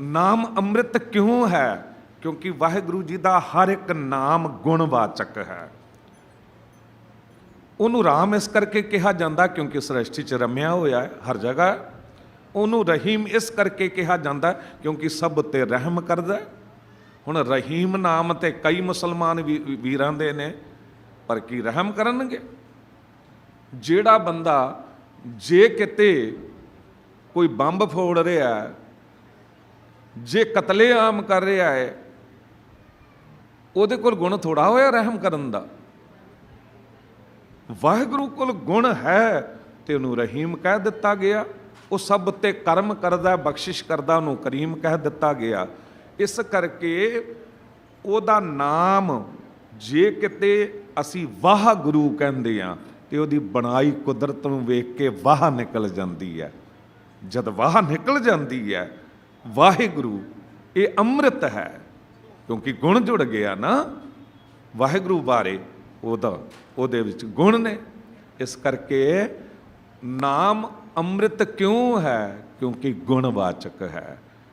ਨਾਮ ਅੰਮ੍ਰਿਤ ਕਿਉਂ ਹੈ? ਕਿਉਂਕਿ ਵਾਹਿਗੁਰੂ ਜੀ ਦਾ ਹਰ ਇੱਕ ਨਾਮ ਗੁਣਵਾਚਕ ਹੈ। ਉਹਨੂੰ ਰਾਮ ਇਸ ਕਰਕੇ ਕਿਹਾ ਜਾਂਦਾ ਕਿਉਂਕਿ ਸ੍ਰਿਸ਼ਟੀ 'ਚ ਰਮਿਆ ਹੋਇਆ ਹੈ ਹਰ ਜਗ੍ਹਾ। ਉਹਨੂੰ ਰਹੀਮ ਇਸ ਕਰਕੇ ਕਿਹਾ ਜਾਂਦਾ ਕਿਉਂਕਿ ਸਭ ਤੇ ਰਹਿਮ ਕਰਦਾ ਹੁਣ ਰਹੀਮ ਨਾਮ ਤੇ ਕਈ ਮੁਸਲਮਾਨ ਵੀ- ਵੀਰਾਂ ਦੇ ਨੇ, ਪਰ ਕੀ ਰਹਿਮ ਕਰਨਗੇ? ਜਿਹੜਾ ਬੰਦਾ ਜੇ ਕਿਤੇ ਕੋਈ ਬੰਬ ਫੋੜ ਰਿਹਾ ਜੇ ਕਤਲੇਆਮ ਕਰ ਰਿਹਾ ਹੈ, ਉਹਦੇ ਕੋਲ ਗੁਣ ਥੋੜਾ ਹੋਇਆ ਰਹਿਮ ਕਰਨ ਦਾ। ਵਾਹਿਗੁਰੂ ਕੋਲ ਗੁਣ ਹੈ ਤੇ ਉਹਨੂੰ ਰਹੀਮ ਕਹਿ ਦਿੱਤਾ ਗਿਆ। ਉਹ ਸਭ ਤੇ ਕਰਮ ਕਰਦਾ, ਬਖਸ਼ਿਸ਼ ਕਰਦਾ, ਉਹਨੂੰ ਕਰੀਮ ਕਹਿ ਦਿੱਤਾ ਗਿਆ। ਇਸ ਕਰਕੇ ਉਹਦਾ ਨਾਮ ਜੇ ਕਿਤੇ ਅਸੀਂ ਵਾਹਿਗੁਰੂ ਕਹਿੰਦੇ ਆ ਤੇ ਉਹਦੀ ਬਣਾਈ ਕੁਦਰਤ ਨੂੰ ਵੇਖ ਕੇ ਵਾਹ ਨਿਕਲ ਜਾਂਦੀ ਹੈ। ਜਦ ਵਾਹ ਨਿਕਲ ਜਾਂਦੀ ਹੈ ਵਾਹਿਗੁਰੂ, ਇਹ ਅੰਮ੍ਰਿਤ ਹੈ। ਕਿਉਂਕਿ ਗੁਣ ਜੁੜ ਗਿਆ ਨਾ, ਵਾਹਿਗੁਰੂ ਬਾਰੇ ਉਹਦਾ, ਉਹਦੇ ਵਿੱਚ ਗੁਣ ਨੇ। ਇਸ ਕਰਕੇ ਨਾਮ ਅੰਮ੍ਰਿਤ ਕਿਉਂ ਹੈ? ਕਿਉਂਕਿ ਗੁਣਵਾਚਕ ਹੈ।